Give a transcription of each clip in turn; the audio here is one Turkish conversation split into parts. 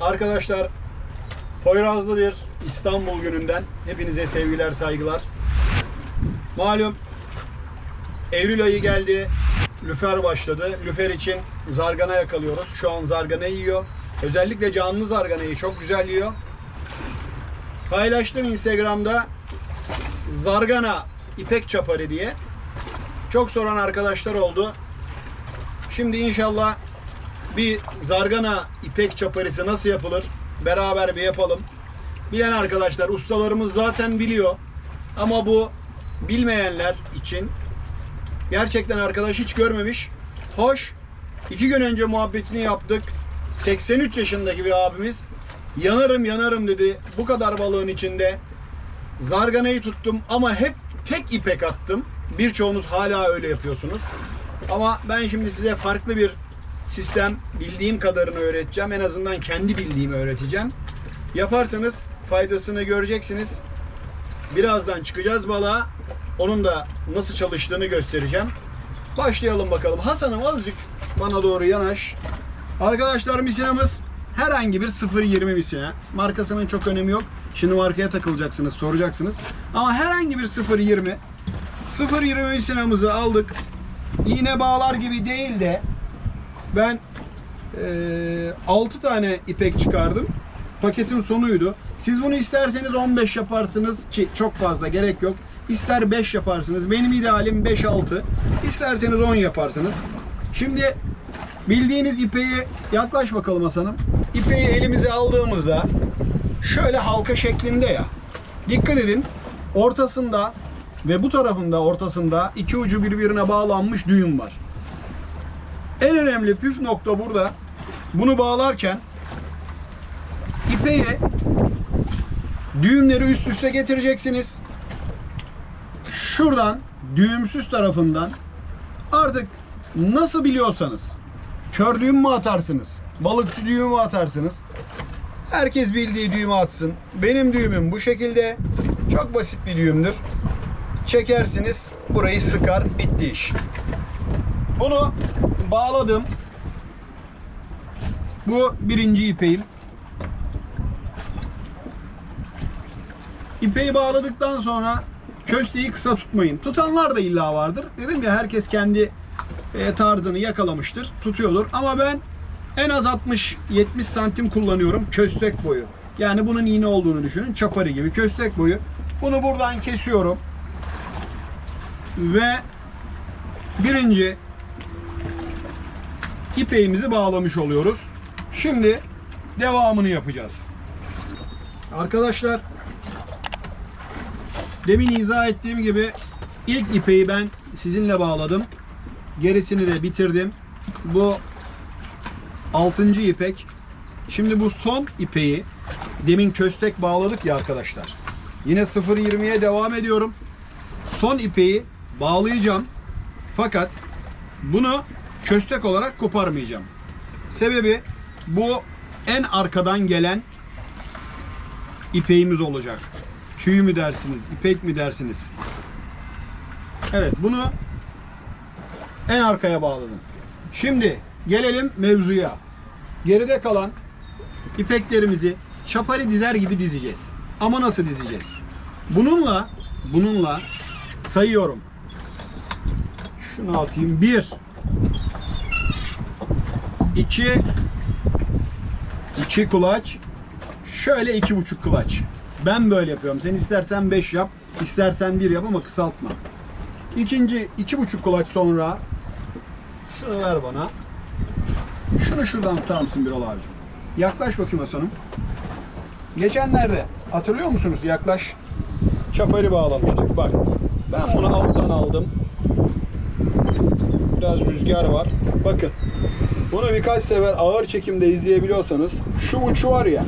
Arkadaşlar Poyrazlı bir İstanbul gününden hepinize sevgiler saygılar. Malum Eylül ayı geldi. Lüfer başladı. Lüfer için zargana yakalıyoruz. Şu an zargana yiyor. Özellikle canlı zarganayı çok güzel yiyor. Paylaştım Instagram'da zargana ipek çaparı diye. Çok soran arkadaşlar oldu. Şimdi inşallah bir zargana ipek çaparısı nasıl yapılır beraber bir yapalım. Bilen arkadaşlar ustalarımız zaten biliyor. Ama bu bilmeyenler için gerçekten arkadaş hiç görmemiş. Hoş. iki gün önce muhabbetini yaptık. 83 yaşındaki bir abimiz yanarım yanarım dedi. Bu kadar balığın içinde zarganayı tuttum ama hep tek ipek attım. Birçoğunuz hala öyle yapıyorsunuz. Ama ben şimdi size farklı bir sistem bildiğim kadarını öğreteceğim. En azından kendi bildiğimi öğreteceğim. Yaparsanız faydasını göreceksiniz. Birazdan çıkacağız balığa. Onun da nasıl çalıştığını göstereceğim. Başlayalım bakalım. Hasan'ım azıcık bana doğru yanaş. Arkadaşlar misinamız herhangi bir 0.20 misina. Markasının çok önemi yok. Şimdi markaya takılacaksınız, soracaksınız. Ama herhangi bir 0.20 0.20 misinamızı aldık. İğne bağlar gibi değil de ben eee 6 tane ipek çıkardım. Paketin sonuydu. Siz bunu isterseniz 15 yaparsınız ki çok fazla gerek yok. İster 5 yaparsınız. Benim idealim 5-6. İsterseniz 10 yaparsınız. Şimdi bildiğiniz ipeği yaklaş bakalım Hasan'ım. İpeği elimize aldığımızda şöyle halka şeklinde ya. Dikkat edin. Ortasında ve bu tarafında ortasında iki ucu birbirine bağlanmış düğüm var. En önemli püf nokta burada. Bunu bağlarken ipeği düğümleri üst üste getireceksiniz. Şuradan düğümsüz tarafından artık nasıl biliyorsanız kör düğüm mü atarsınız? Balıkçı düğümü mü atarsınız? Herkes bildiği düğümü atsın. Benim düğümüm bu şekilde. Çok basit bir düğümdür. Çekersiniz. Burayı sıkar. Bitti iş. Bunu bağladım. Bu birinci ipeğim. İpeği bağladıktan sonra kösteği kısa tutmayın. Tutanlar da illa vardır. Dedim ya herkes kendi e, tarzını yakalamıştır, tutuyordur. Ama ben en az 60-70 santim kullanıyorum köstek boyu. Yani bunun iğne olduğunu düşünün. Çapari gibi köstek boyu. Bunu buradan kesiyorum. Ve birinci ipeğimizi bağlamış oluyoruz. Şimdi devamını yapacağız. Arkadaşlar demin izah ettiğim gibi ilk ipeği ben sizinle bağladım. Gerisini de bitirdim. Bu 6. ipek. Şimdi bu son ipeği demin köstek bağladık ya arkadaşlar. Yine 0.20'ye devam ediyorum. Son ipeği bağlayacağım. Fakat bunu köstek olarak koparmayacağım. Sebebi bu en arkadan gelen ipeğimiz olacak. Tüy mü dersiniz, ipek mi dersiniz? Evet bunu en arkaya bağladım. Şimdi gelelim mevzuya. Geride kalan ipeklerimizi çapari dizer gibi dizeceğiz. Ama nasıl dizeceğiz? Bununla bununla sayıyorum. Şunu atayım. 1 2 2 kulaç şöyle iki buçuk kulaç. Ben böyle yapıyorum. Sen istersen 5 yap, istersen 1 yap ama kısaltma. İkinci iki buçuk kulaç sonra şunu ver bana. Şunu şuradan tutar mısın Birol abicim? Yaklaş bakayım Hasan'ım. Geçenlerde hatırlıyor musunuz? Yaklaş. Çapari bağlamıştık. Bak. Ben bunu alttan aldım. Biraz rüzgar var. Bakın. Bunu birkaç sefer ağır çekimde izleyebiliyorsanız şu ucu var ya.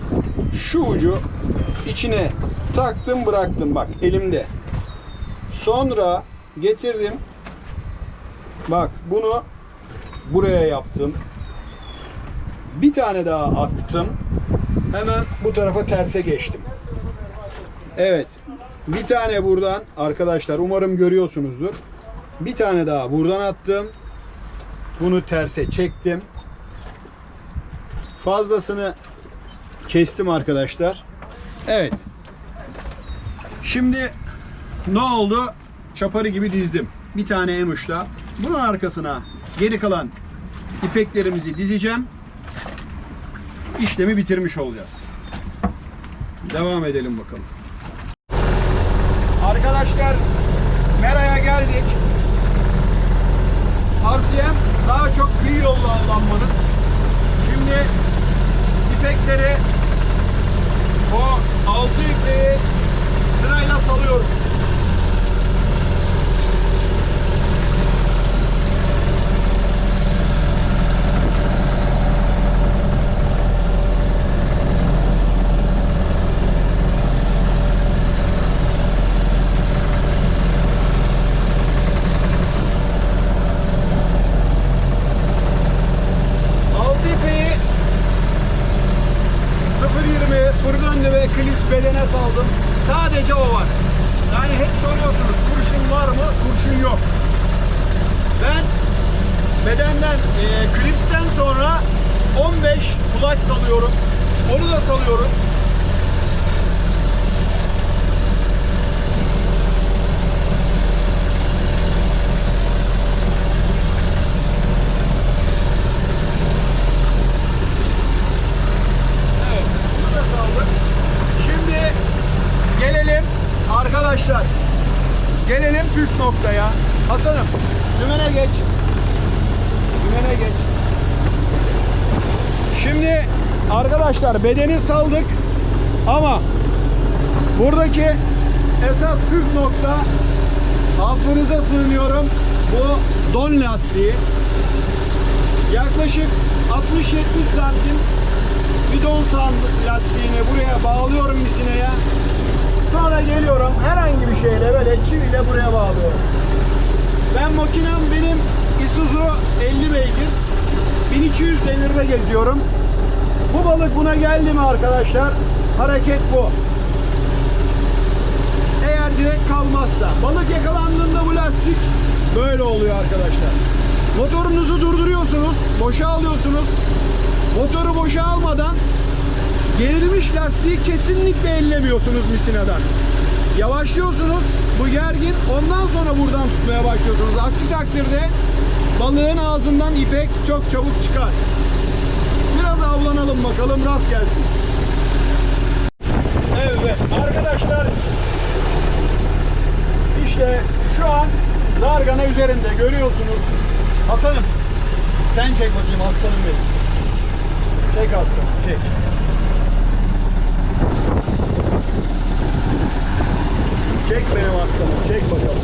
Şu ucu içine taktım bıraktım bak elimde. Sonra getirdim. Bak bunu buraya yaptım. Bir tane daha attım. Hemen bu tarafa terse geçtim. Evet. Bir tane buradan arkadaşlar umarım görüyorsunuzdur. Bir tane daha buradan attım. Bunu terse çektim. Fazlasını kestim arkadaşlar. Evet. Şimdi ne oldu? Çaparı gibi dizdim. Bir tane en uçla. Bunun arkasına geri kalan ipeklerimizi dizeceğim. İşlemi bitirmiş olacağız. Devam edelim bakalım. Arkadaşlar Mera'ya geldik. Tavsiyem daha çok kıyı yollu avlanmanız. Şimdi ipekleri o altı ipeği sırayla salıyorum. Altı ipeği 0.20 fır döndü ve klips bedene saldım. Sadece o var. Yani hep soruyorsunuz kurşun var mı? Kurşun yok. Ben bedenden e, klipsten sonra 15 kulaç salıyorum. Onu da salıyoruz. Evet, bunu da saldık. Şimdi gelelim arkadaşlar. Gelelim püf noktaya. Hasan'ım, dümene geç. Dümene geç. Şimdi arkadaşlar bedeni saldık ama buradaki esas püf nokta affınıza sığınıyorum bu don lastiği yaklaşık 60-70 santim bidon sand lastiğini buraya bağlıyorum misineye. Sonra geliyorum herhangi bir şeyle böyle çiviyle buraya bağlıyorum. Ben makinem benim Isuzu 50 beygir. 1200 devirde geziyorum. Bu balık buna geldi mi arkadaşlar? Hareket bu. Eğer direkt kalmazsa. Balık yakalandığında bu lastik böyle oluyor arkadaşlar. Motorunuzu durduruyorsunuz, boşa alıyorsunuz. Motoru boşa almadan gerilmiş lastiği kesinlikle ellemiyorsunuz misinadan. Yavaşlıyorsunuz, bu gergin. Ondan sonra buradan tutmaya başlıyorsunuz. Aksi takdirde balığın ağzından ipek çok çabuk çıkar. Biraz avlanalım bakalım, rast gelsin. Evet arkadaşlar işte şu an zargana üzerinde görüyorsunuz. Hasan'ım sen çek bakayım aslanım benim. Çek aslanım çek. Çek benim aslanım çek bakalım.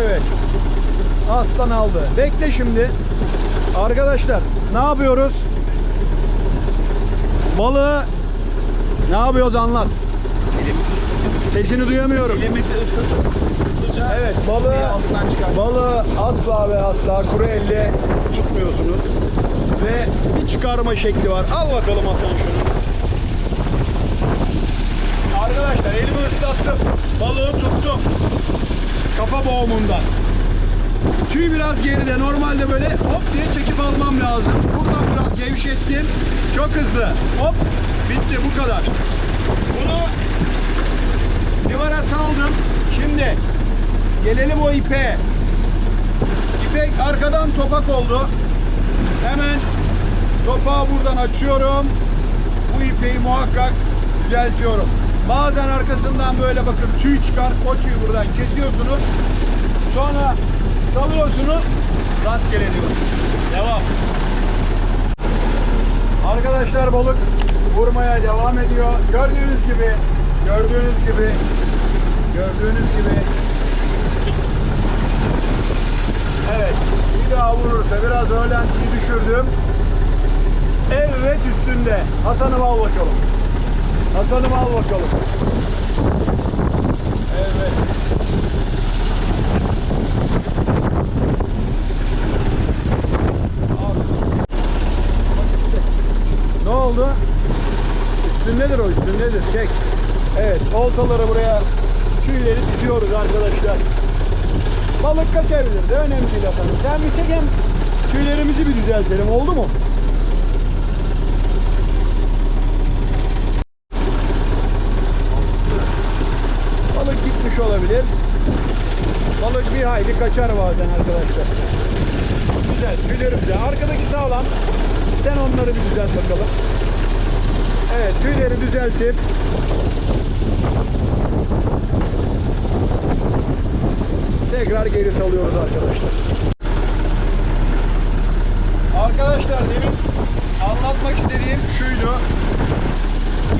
Evet. Aslan aldı. Bekle şimdi. Arkadaşlar ne yapıyoruz? Balığı ne yapıyoruz anlat. Elimizi ıslatıp, Sesini duyamıyorum. elimizi ıslatıp hızlıca Evet balığı, balığı asla ve asla kuru elle tutmuyorsunuz. Ve bir çıkarma şekli var. Al bakalım Hasan şunu. Balığı tuttum. Kafa boğumundan. Tüy biraz geride. Normalde böyle hop diye çekip almam lazım. Buradan biraz gevşettim. Çok hızlı. Hop bitti bu kadar. Bunu divara saldım. Şimdi gelelim o ipe. İpek arkadan topak oldu. Hemen topağı buradan açıyorum. Bu ipeyi muhakkak düzeltiyorum. Bazen arkasından böyle bakın tüy çıkar. O tüyü buradan kesiyorsunuz. Sonra salıyorsunuz. Rastgele diyorsunuz. Devam. Arkadaşlar balık vurmaya devam ediyor. Gördüğünüz gibi, gördüğünüz gibi, gördüğünüz gibi. Evet, bir daha vurursa biraz öğlentiyi düşürdüm. Evet üstünde. Hasan'ım al bakalım. Hasan'ım al bakalım. Evet. Al. Ne oldu? Üstündedir o üstündedir. Çek. Evet oltaları buraya tüyleri tutuyoruz arkadaşlar. Balık kaçabilir de önemli değil Hasan'ım. Sen bir çek hem tüylerimizi bir düzeltelim oldu mu? İpi kaçar bazen arkadaşlar. Güzel, tüyleri güzel. Arkadaki sağlam. Sen onları bir düzelt bakalım. Evet, tüyleri düzeltip tekrar geri salıyoruz arkadaşlar. Arkadaşlar demin anlatmak istediğim şuydu.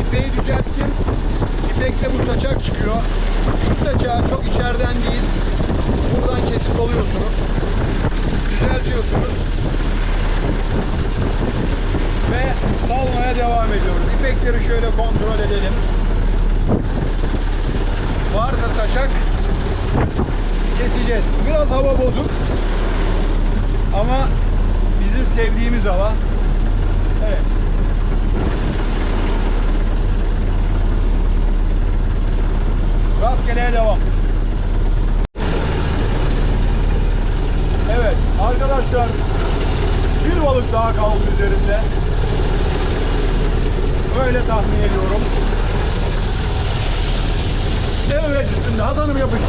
İpeği düzelttim. İpekte bu saçak çıkıyor. Şu saçağı çok içeriden değil. Buradan kesip alıyorsunuz. Düzeltiyorsunuz. Ve salmaya devam ediyoruz. İpekleri şöyle kontrol edelim. Varsa saçak keseceğiz. Biraz hava bozuk. Ama bizim sevdiğimiz hava. Evet. Rastgeleye devam. Evet arkadaşlar bir balık daha kaldı üzerinde. Öyle tahmin ediyorum. Evet üstünde. Hasan'ım yapış.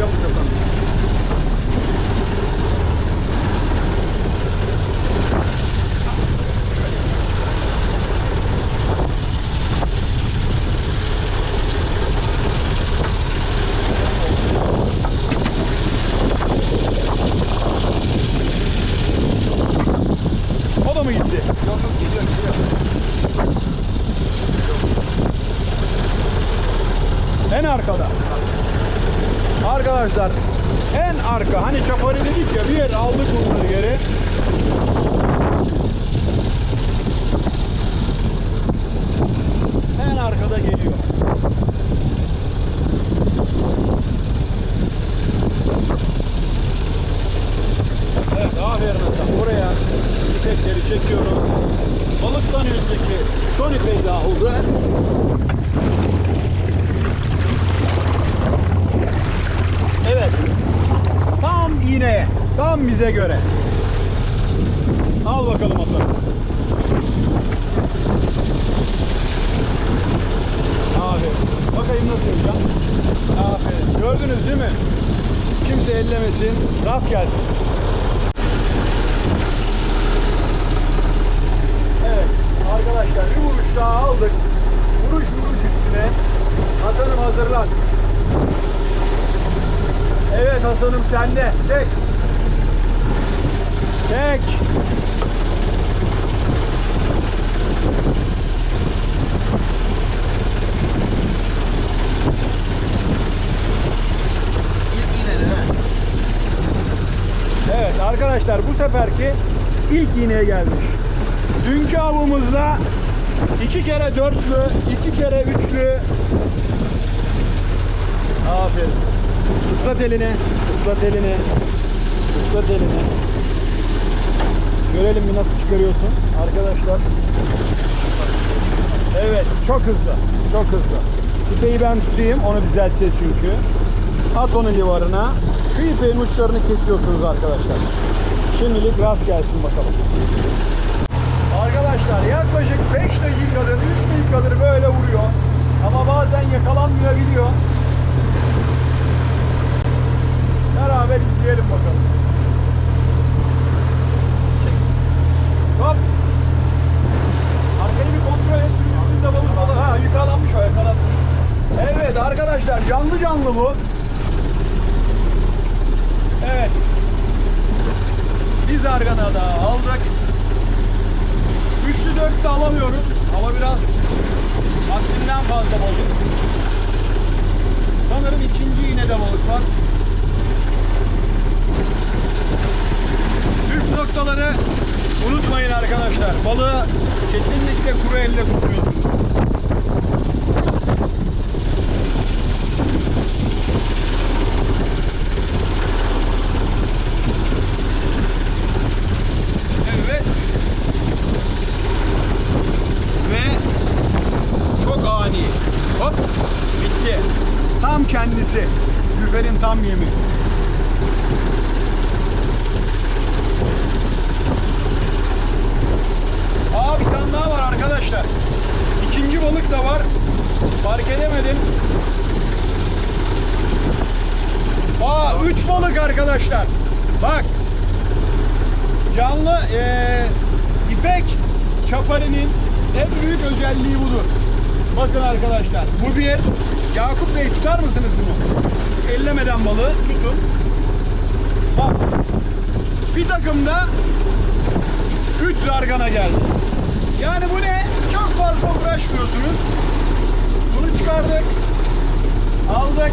Yapış Hasan'ım. O da mı gitti? Yok yok geliyor geliyor. En arkada. Arkadaşlar en arka hani çapari dedik ya bir yer aldık bunları geri. En arkada geliyor. Evet aferin Hasan. Buraya ipekleri çekiyoruz. Balıktan önceki son ipek daha oldu. Evet. Tam iğneye. Tam bize göre. Al bakalım Hasan. Aferin. Bakayım nasıl yapacağım. Aferin. Gördünüz değil mi? Kimse ellemesin. Rast gelsin. Evet. Arkadaşlar bir vuruş daha aldık. Vuruş vuruş üstüne. Hasan'ım hazırlan. Evet Hasan'ım sende. Çek. Çek. Evet arkadaşlar bu seferki ilk iğneye gelmiş. Dünkü avımızda iki kere dörtlü, iki kere üçlü. Aferin. Islat elini, ıslat elini, ıslat elini. Görelim bir nasıl çıkarıyorsun arkadaşlar. Evet, çok hızlı, çok hızlı. İpeyi ben tutayım, onu düzelteceğiz çünkü. At onu livarına. Şu ipeğin uçlarını kesiyorsunuz arkadaşlar. Şimdilik rast gelsin bakalım. Arkadaşlar yaklaşık 5 dakikadır, 3 dakikadır böyle vuruyor. Ama bazen yakalanmayabiliyor. Beraber izleyelim bakalım. Hop. Arkayı kontrol et. Üstünde balık balık. Ha yakalanmış o. Evet arkadaşlar canlı canlı bu. Evet. Bir zargana daha aldık. Üçlü dörtlü alamıyoruz. Hava biraz vaktinden fazla balık. Sanırım ikinci iğnede balık var. Püf noktaları unutmayın arkadaşlar. Balığı kesinlikle kuru elle tutmuyorsunuz. Evet. Ve çok ani. Hop. Bitti. Tam kendisi. Lüferin tam yemi. Aa bir tane daha var arkadaşlar. İkinci balık da var. Fark edemedim. Aa üç balık arkadaşlar. Bak. Canlı eee ipek çaparının en büyük özelliği budur. Bakın arkadaşlar. Bu bir. Yakup Bey tutar mısınız bunu? Ellemeden balığı tutun. Bak. Bir takımda 3 zargana geldi. Yani bu ne? Çok fazla uğraşmıyorsunuz. Bunu çıkardık. Aldık.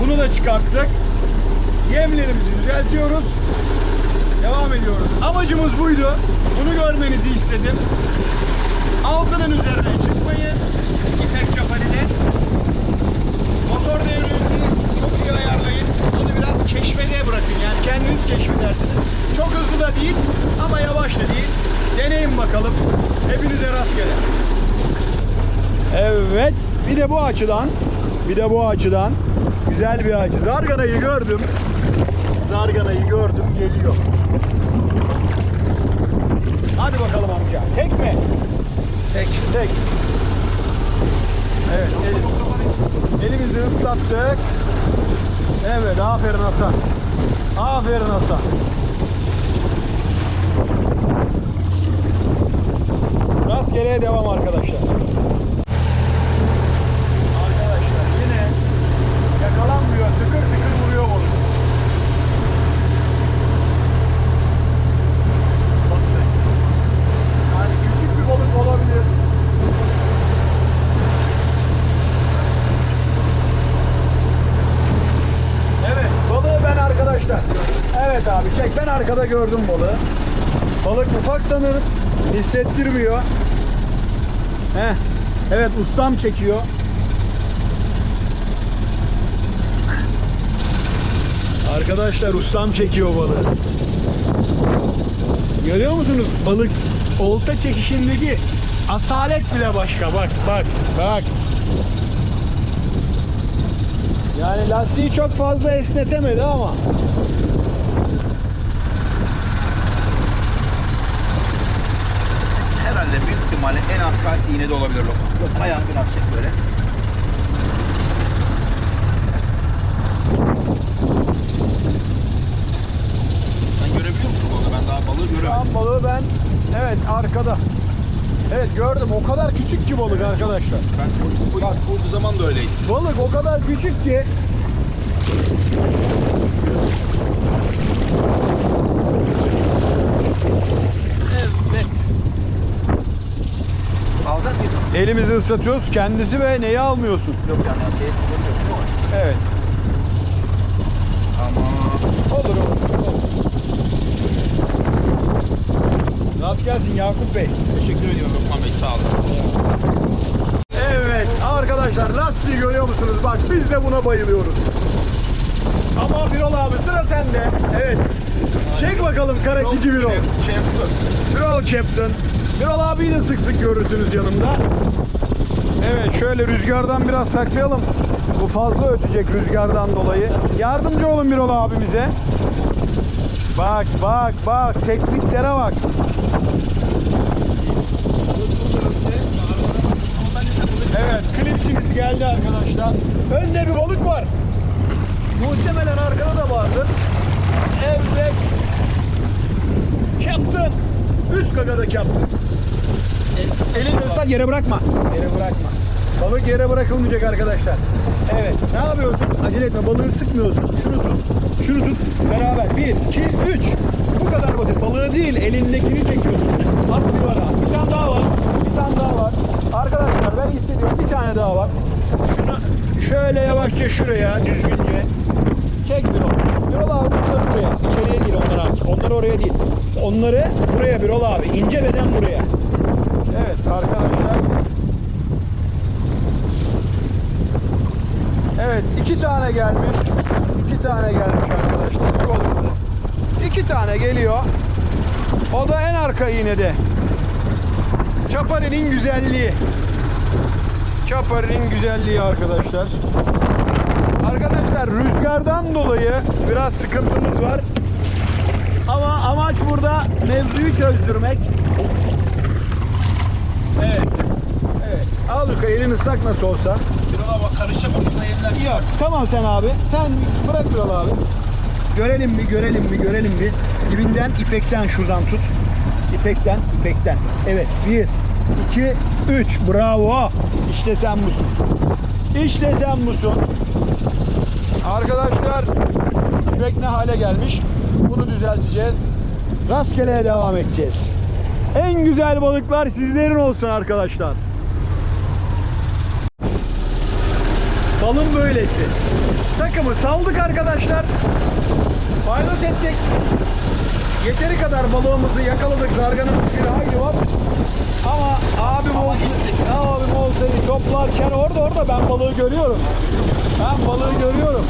Bunu da çıkarttık. Yemlerimizi düzeltiyoruz. Devam ediyoruz. Amacımız buydu. Bunu görmenizi istedim. Altının üzerine çıkmayın. İpek çaparide. Motor devrinizi çok iyi ayarlayın. Onu biraz keşfede bırakın. Yani kendiniz keşfedersiniz. Çok hızlı da değil ama yavaş da değil. Deneyin bakalım. Hepinize rastgele. Evet. Bir de bu açıdan. Bir de bu açıdan. Güzel bir açı. Zarganayı gördüm. Zarganayı gördüm. Geliyor. Hadi bakalım amca. Tek mi? Tek. Tek. Evet. el- elimizi ıslattık. Evet. Aferin Hasan. Aferin Hasan. Rastgeleye devam. Arkadaşlar yine yakalanmıyor. Tıkır tıkır vuruyor balık. Bakın. Yani küçük bir balık olabilir. Evet, balığı ben arkadaşlar. Evet abi arkada gördüm balığı. Balık ufak sanırım. Hissettirmiyor. Heh. Evet ustam çekiyor. Arkadaşlar ustam çekiyor balığı. Görüyor musunuz? Balık olta çekişindeki asalet bile başka. Bak bak bak. Yani lastiği çok fazla esnetemedi ama. Herhalde büyük ihtimalle en arka iğnede olabilir lokma. Ayağını biraz çek böyle. Sen görebiliyor musun balığı? Ben daha balığı Şu göremedim. an balığı ben evet arkada. Evet gördüm. O kadar küçük ki balık arkadaşlar. Ben bu zaman da öyleydi. Balık o kadar küçük ki Elimizi ıslatıyoruz. Kendisi ve neyi almıyorsun? Yok yani şey kullanıyorsun. Evet. Ama Olur olur. olur. Rast gelsin Yakup Bey. teşekkür ediyorum Lokman Bey sağ olasın. Evet arkadaşlar lastiği görüyor musunuz? Bak biz de buna bayılıyoruz. Ama Birol abi sıra sende. Evet. Çek bakalım Karaçici Birol. Yapıyor. Birol Captain. Birol abiyi de sık sık görürsünüz yanımda. Evet şöyle rüzgardan biraz saklayalım. Bu fazla ötecek rüzgardan dolayı. Yardımcı olun Birol abimize. Bak bak bak tekniklere bak. Evet klipsimiz geldi arkadaşlar. Önde bir balık var. Muhtemelen arkada da vardır. Evet. Captain. Üst gagada Captain. Elini ıslak yere bırakma. Yere bırakma. Balık yere bırakılmayacak arkadaşlar. Evet. Ne yapıyorsun? Acele etme. Balığı sıkmıyorsun. Şunu tut. Şunu tut. Beraber. Bir, iki, üç. Bu kadar basit. Balığı değil, elindekini çekiyorsun. At duvara. Bir tane daha var. Bir tane daha var. Arkadaşlar ben hissediyorum. Bir tane daha var. Şunu şöyle yavaşça şuraya düzgünce. Çek bir ol. Bir ol abi bunları buraya. İçeriye gir onlar artık. Onlar oraya değil. Onları buraya bir ol abi. İnce beden buraya. Evet arkadaşlar. Evet iki tane gelmiş. İki tane gelmiş arkadaşlar. Balıkta. İki tane geliyor. O da en arka iğnede. Çapari'nin güzelliği. Çapari'nin güzelliği arkadaşlar. Arkadaşlar rüzgardan dolayı biraz sıkıntımız var. Ama amaç burada mevzuyu çözdürmek. Evet. Evet. Al yukarı elini ıslak nasıl olsa. Ürala bak karışacak ortasına yediler. Yok tamam sen abi. Sen bırak Ünal abi. Görelim mi görelim mi görelim mi. Dibinden ipekten şuradan tut. İpekten ipekten. Evet bir, iki, üç. Bravo. İşte sen busun. İşte sen busun. Arkadaşlar ipek ne hale gelmiş. Bunu düzelteceğiz. Rastgeleye devam edeceğiz. En güzel balıklar sizlerin olsun arkadaşlar. Balın böylesi. Takımı saldık arkadaşlar. Paydos ettik. Yeteri kadar balığımızı yakaladık. Zarganımız bir hayli var. Ama abim oldu. Abim olsaydı toplarken orada orada ben balığı görüyorum. Ben balığı görüyorum.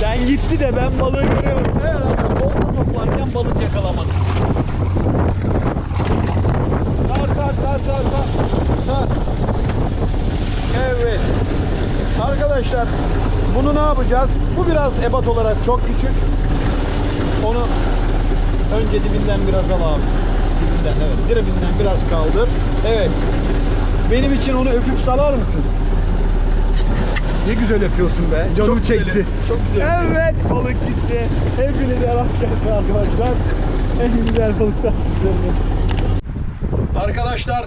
Sen gitti de ben balığı görüyorum. Evet, olta toplarken balık yakalamadım. Sar sar sar sar sar. Sar. Evet. Arkadaşlar bunu ne yapacağız? Bu biraz ebat olarak çok küçük. Onu önce dibinden biraz al abi. Dibinden evet. Dibinden biraz kaldır. Evet. Benim için onu öpüp salar mısın? Ne güzel yapıyorsun be. Canım Çok çekti. güzel, çok güzel. Evet balık gitti. Hepinize rast gelsin arkadaşlar. En güzel balıklar sizlerin hepsi. Arkadaşlar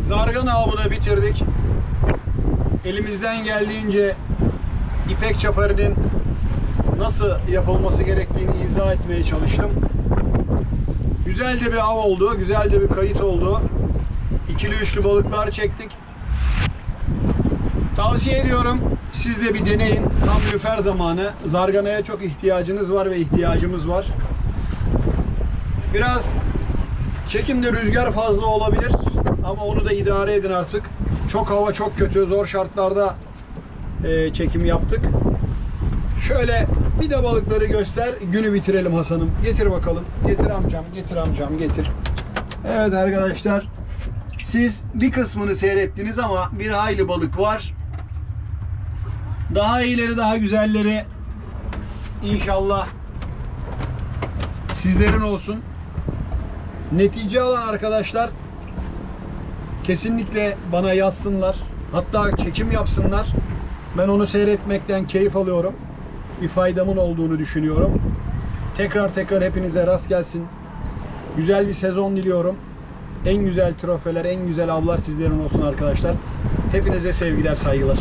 zargana avını bitirdik. Elimizden geldiğince ipek çaparının nasıl yapılması gerektiğini izah etmeye çalıştım. Güzel de bir av oldu, güzel de bir kayıt oldu. İkili üçlü balıklar çektik. Tavsiye ediyorum. Siz de bir deneyin. Tam lüfer zamanı. Zarganaya çok ihtiyacınız var ve ihtiyacımız var. Biraz çekimde rüzgar fazla olabilir. Ama onu da idare edin artık. Çok hava çok kötü. Zor şartlarda e, çekim yaptık. Şöyle bir de balıkları göster. Günü bitirelim Hasan'ım. Getir bakalım. Getir amcam, getir amcam, getir. Evet arkadaşlar. Siz bir kısmını seyrettiniz ama bir hayli balık var. Daha iyileri, daha güzelleri inşallah sizlerin olsun. Netice alan arkadaşlar kesinlikle bana yazsınlar. Hatta çekim yapsınlar. Ben onu seyretmekten keyif alıyorum. Bir faydamın olduğunu düşünüyorum. Tekrar tekrar hepinize rast gelsin. Güzel bir sezon diliyorum. En güzel trofeler, en güzel avlar sizlerin olsun arkadaşlar. Hepinize sevgiler, saygılar.